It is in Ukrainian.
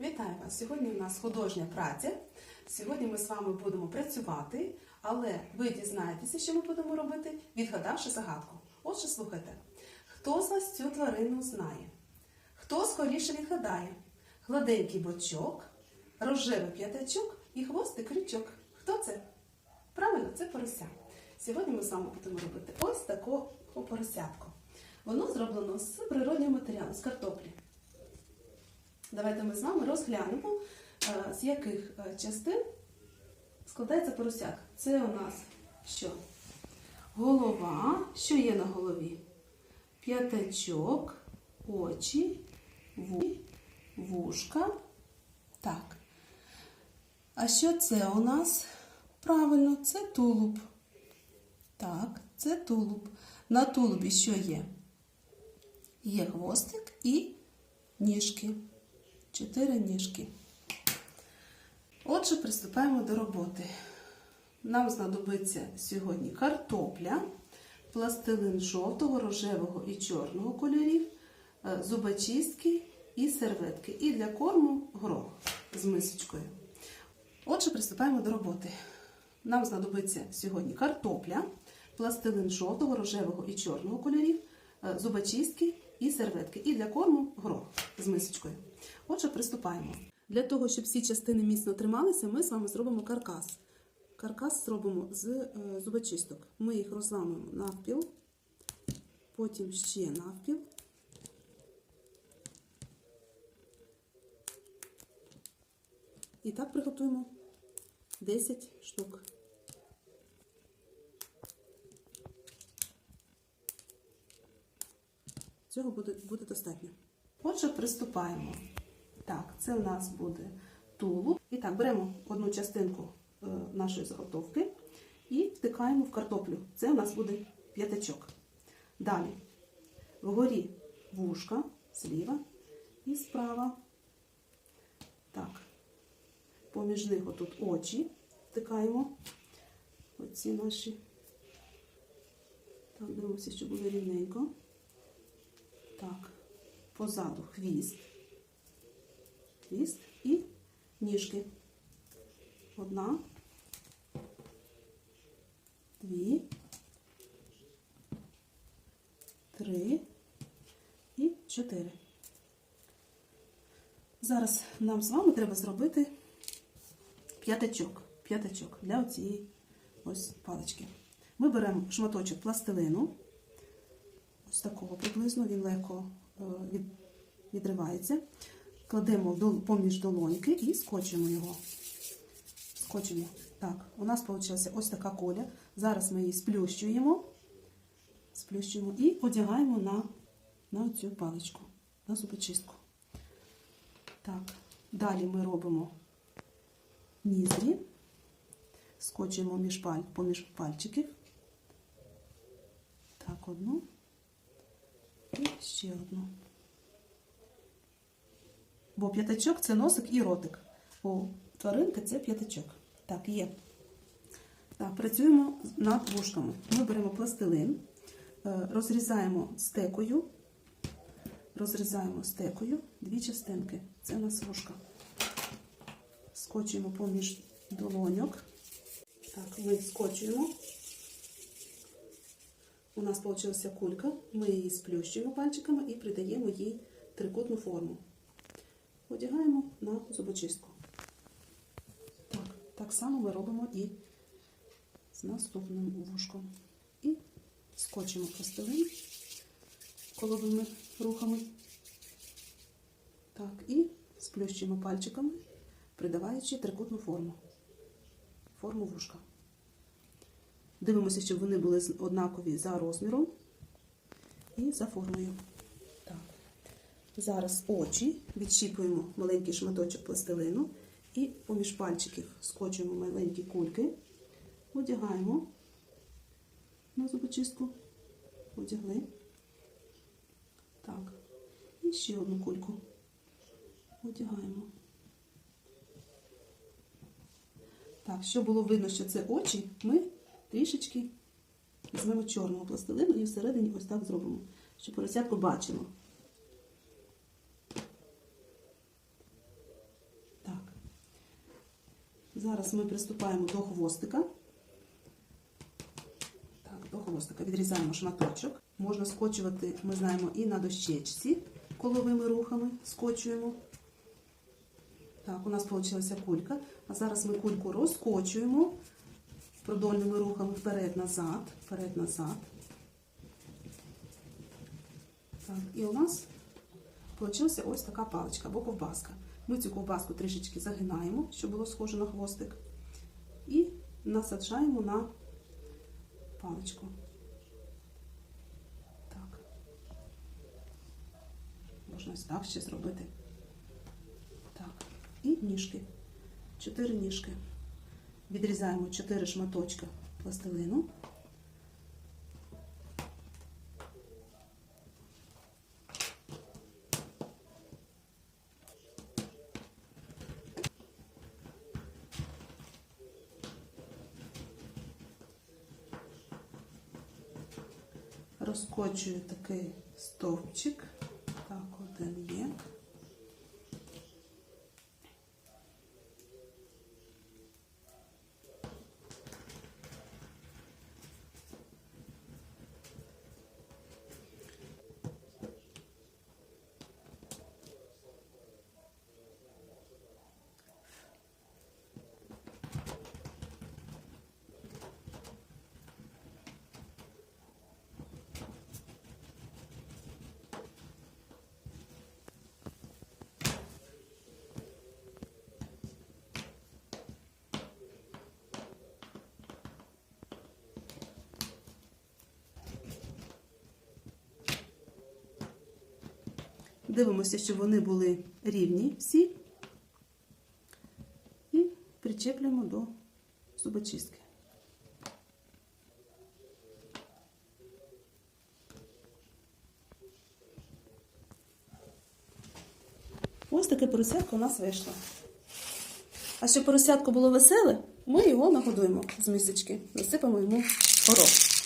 Вітаю вас! Сьогодні у нас художня праця. Сьогодні ми з вами будемо працювати, але ви дізнаєтеся, що ми будемо робити, відгадавши загадку. Отже, слухайте, хто з вас цю тварину знає? Хто скоріше відгадає? Гладенький бочок, рожевий п'ятачок і хвостик крючок. Хто це? Правильно, це порося. Сьогодні ми з вами будемо робити ось такого поросятку. Воно зроблено з природнього матеріалу, з картоплі. Давайте ми з вами розглянемо, е, з яких е, частин складається поросятка. Це у нас що? Голова. Що є на голові? П'ятачок, очі, ву- вушка. Так. А що це у нас? Правильно, це тулуб. Так, це тулуб. На тулубі що є? Є хвостик і ніжки. Чотири ніжки. Отже, приступаємо до роботи. Нам знадобиться сьогодні картопля, пластилин жовтого, рожевого і чорного кольорів, е, зубочистки і серветки. І для корму горох з мисочкою. Отже, приступаємо до роботи. Нам знадобиться сьогодні картопля, пластилин жовтого, рожевого і чорного кольорів, е, зубочистки і серветки. І для корму горох з мисочкою. Отже, приступаємо. Для того, щоб всі частини міцно трималися, ми з вами зробимо каркас. Каркас зробимо з е, зубочисток. Ми їх розламуємо навпіл, потім ще навпіл. І так приготуємо 10 штук. Цього буде, буде достатньо. Отже, приступаємо. Так, це у нас буде тулуб. І так, беремо одну частинку е, нашої заготовки і втикаємо в картоплю. Це у нас буде п'ятачок. Далі вгорі вушка зліва і справа. Так, поміж них отут очі втикаємо. Оці наші. Так, дивимося, щоб було рівненько. Так, позаду хвіст. Хвіст і ніжки. Одна, дві, три і чотири. Зараз нам з вами треба зробити п'ятачок. П'ятачок для цієї ось палички. Ми беремо шматочок пластилину. Ось такого приблизно, він легко відривається. Кладемо поміж долоньки і скочимо його. Скочимо. Так, у нас вийшла ось така коля. Зараз ми її сплющуємо, сплющуємо і одягаємо на, на цю паличку, на зубочистку. Так, далі ми робимо ніздрі, скочуємо поміж пальчиків. Так, одну. Ще одну. Бо п'ятачок це носик і ротик. У тваринки це п'ятачок. Так, є. Так, працюємо над вушками. Ми беремо пластилин, е, розрізаємо стекою, розрізаємо стекою дві частинки. Це у нас вушка. Скочуємо поміж долоньок. Так, ми скочуємо. У нас вийшла кулька. Ми її сплющуємо пальчиками і придаємо їй трикутну форму. Одягаємо на зубочистку. Так, так само ми робимо і з наступним вушком. І скочимо пластилин коловими рухами. Так, і сплющуємо пальчиками, придаваючи трикутну форму. Форму вушка. Дивимося, щоб вони були однакові за розміром і за формою. Так. Зараз очі відщіпуємо маленький шматочок пластилину і поміж пальчиків скочуємо маленькі кульки, одягаємо на зубочистку, одягли. Так. І ще одну кульку. Одягаємо. Так, щоб було видно, що це очі, ми трішечки візьмемо чорного пластилину і всередині ось так зробимо, щоб поросятку бачимо. Зараз ми приступаємо до хвостика. Так, до хвостика відрізаємо шматочок. Можна скочувати, ми знаємо, і на дощечці коловими рухами скочуємо. Так, у нас вийшла кулька. А зараз ми кульку розкочуємо продольними рухами вперед-назад, вперед-назад. Так, і у нас вийшла ось така паличка або ковбаска. Ми цю ковбаску трішечки загинаємо, щоб було схоже на хвостик. І насаджаємо на паличку. Так. Можна ось так ще зробити. Так. І ніжки. Чотири ніжки. Відрізаємо чотири шматочка пластилину. Розкочую такий стовпчик. Так, один є. Дивимося, щоб вони були рівні всі. І причеплюємо до зубочистки. Ось таке поросятко у нас вийшло. А щоб поросятко було веселе, ми його нагодуємо з мисочки, насипаємо йому горох.